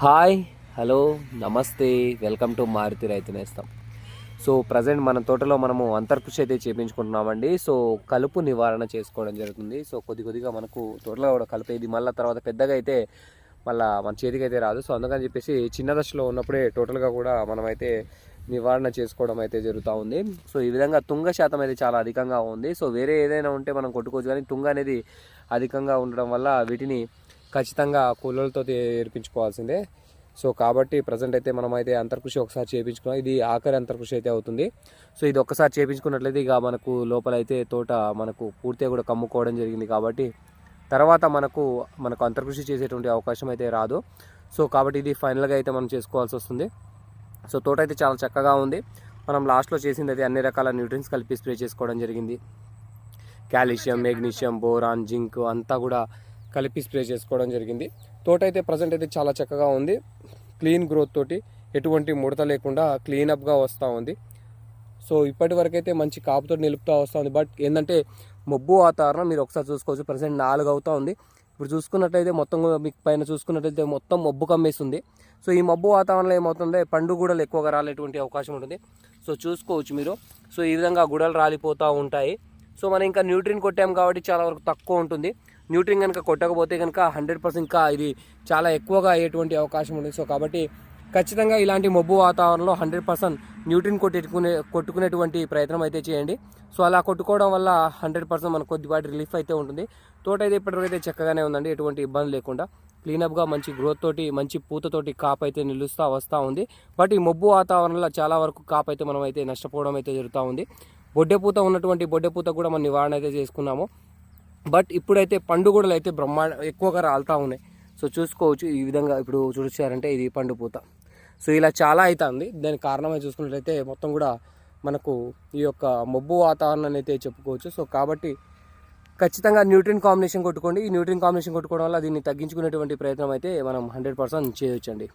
Hi hello namaste welcome to Maruti రైతు నేస్తాం. So present మన తోటలో మనము అంతర్కృషి అయితే చేపించుకుంటున్నామండి. సో కలుపు నివారణ చేసుకోవడం జరుగుతుంది. సో కొద్ది కొద్దిగా మనకు తోటలో కూడా కలుపు ఇది మళ్ళీ తర్వాత పెద్దగా అయితే మళ్ళీ మన చేతికి అయితే రాదు. సో అందుకని చెప్పేసి చిన్న దశలో ఉన్నప్పుడే టోటల్గా కూడా మనమైతే నివారణ చేసుకోవడం అయితే జరుగుతూ ఉంది. సో ఈ విధంగా తుంగ శాతం అయితే చాలా అధికంగా ఉంది. సో వేరే ఏదైనా ఉంటే మనం కొట్టుకోవచ్చు. కానీ తుంగ అనేది అధికంగా ఉండడం వల్ల వీటిని ఖచ్చితంగా కూలర్లతో ఏర్పించుకోవాల్సిందే. సో కాబట్టి ప్రజెంట్ అయితే మనం అయితే అంతర్కృషి ఒకసారి చేయించుకున్నాం ఇది ఆఖరి అంతర్కృషి అయితే అవుతుంది. సో ఇది ఒక్కసారి చేయించుకున్నట్లయితే ఇక మనకు లోపల అయితే తోట మనకు పూర్తిగా కూడా కమ్ముకోవడం జరిగింది కాబట్టి తర్వాత మనకు మనకు అంతర్కృషి చేసేటువంటి అవకాశం అయితే రాదు. సో కాబట్టి ఇది ఫైనల్గా అయితే మనం చేసుకోవాల్సి వస్తుంది. సో తోట అయితే చాలా చక్కగా ఉంది. మనం లాస్ట్లో చేసింది అయితే అన్ని రకాల న్యూట్రియన్స్ కలిపి స్ప్రే చేసుకోవడం జరిగింది. కాల్షియం మెగ్నీషియం బోరాన్ జింక్ అంతా కూడా కలిపి స్ప్రే చేసుకోవడం జరిగింది. తోట అయితే ప్రజెంట్ అయితే చాలా చక్కగా ఉంది. క్లీన్ గ్రోత్ తోటి ఎటువంటి ముడత లేకుండా క్లీనప్గా వస్తూ ఉంది. సో ఇప్పటి వరకు అయితే మంచి కాపుతో నిలుపుతూ వస్తూ ఉంది. బట్ ఏంటంటే మబ్బు వాతావరణం మీరు ఒకసారి చూసుకోవచ్చు. ప్రజెంట్ నాలుగు అవుతూ ఉంది. ఇప్పుడు చూసుకున్నట్లయితే మొత్తం కూడా మీకు పైన చూసుకున్నట్లయితే మొత్తం మబ్బు కమ్మేస్తుంది. సో ఈ మబ్బు వాతావరణంలో ఏమవుతుందంటే పండు గూడలు ఎక్కువగా రాలేటువంటి అవకాశం ఉంటుంది. సో చూసుకోవచ్చు మీరు. సో ఈ విధంగా గుడలు రాలిపోతూ ఉంటాయి. సో మనం ఇంకా న్యూట్రిన్ కొట్టాం కాబట్టి చాలా వరకు తక్కువ ఉంటుంది. న్యూట్రిన్ కనుక కొట్టకపోతే కనుక హండ్రెడ్ పర్సెంట్ ఇంకా ఇది చాలా ఎక్కువగా అయ్యేటువంటి అవకాశం ఉంది. సో కాబట్టి ఖచ్చితంగా ఇలాంటి మబ్బు వాతావరణంలో హండ్రెడ్ పర్సెంట్ న్యూట్రిన్ కొట్టుకునే కొట్టుకునేటువంటి ప్రయత్నం అయితే చేయండి. సో అలా కొట్టుకోవడం వల్ల హండ్రెడ్ పర్సెంట్ మనకు కొద్దిపాటి రిలీఫ్ అయితే ఉంటుంది. తోట అయితే ఇప్పటివరకు అయితే చక్కగానే ఉందండి. ఎటువంటి ఇబ్బంది లేకుండా క్లీనప్గా మంచి గ్రోత్ తోటి మంచి పూతతోటి కాప్ అయితే నిలుస్తూ వస్తూ ఉంది. బట్ ఈ మబ్బు వాతావరణంలో చాలా వరకు కాప్ అయితే మనం అయితే నష్టపోవడం అయితే జరుగుతూ ఉంది. బొడ్డెపూత ఉన్నటువంటి బొడ్డెపూత కూడా మనం నివారణ అయితే చేసుకున్నాము. బట్ ఇప్పుడైతే పండుగలు అయితే బ్రహ్మాండ ఎక్కువగా రాలుతూ ఉన్నాయి. సో చూసుకోవచ్చు ఈ విధంగా ఇప్పుడు చూసారంటే ఇది పండుపూత సో ఇలా చాలా అవుతుంది దానికి కారణమై చూసుకున్నట్లయితే మొత్తం కూడా మనకు ఈ యొక్క మబ్బు వాతావరణాన్ని అయితే చెప్పుకోవచ్చు. సో కాబట్టి ఖచ్చితంగా న్యూట్రిన్ కాంబినేషన్ కొట్టుకోండి. ఈ న్యూట్రిన్ కాంబినేషన్ కొట్టుకోవడం వల్ల దీన్ని తగ్గించుకునేటువంటి ప్రయత్నం అయితే మనం హండ్రెడ్ పర్సెంట్ చేయొచ్చండి.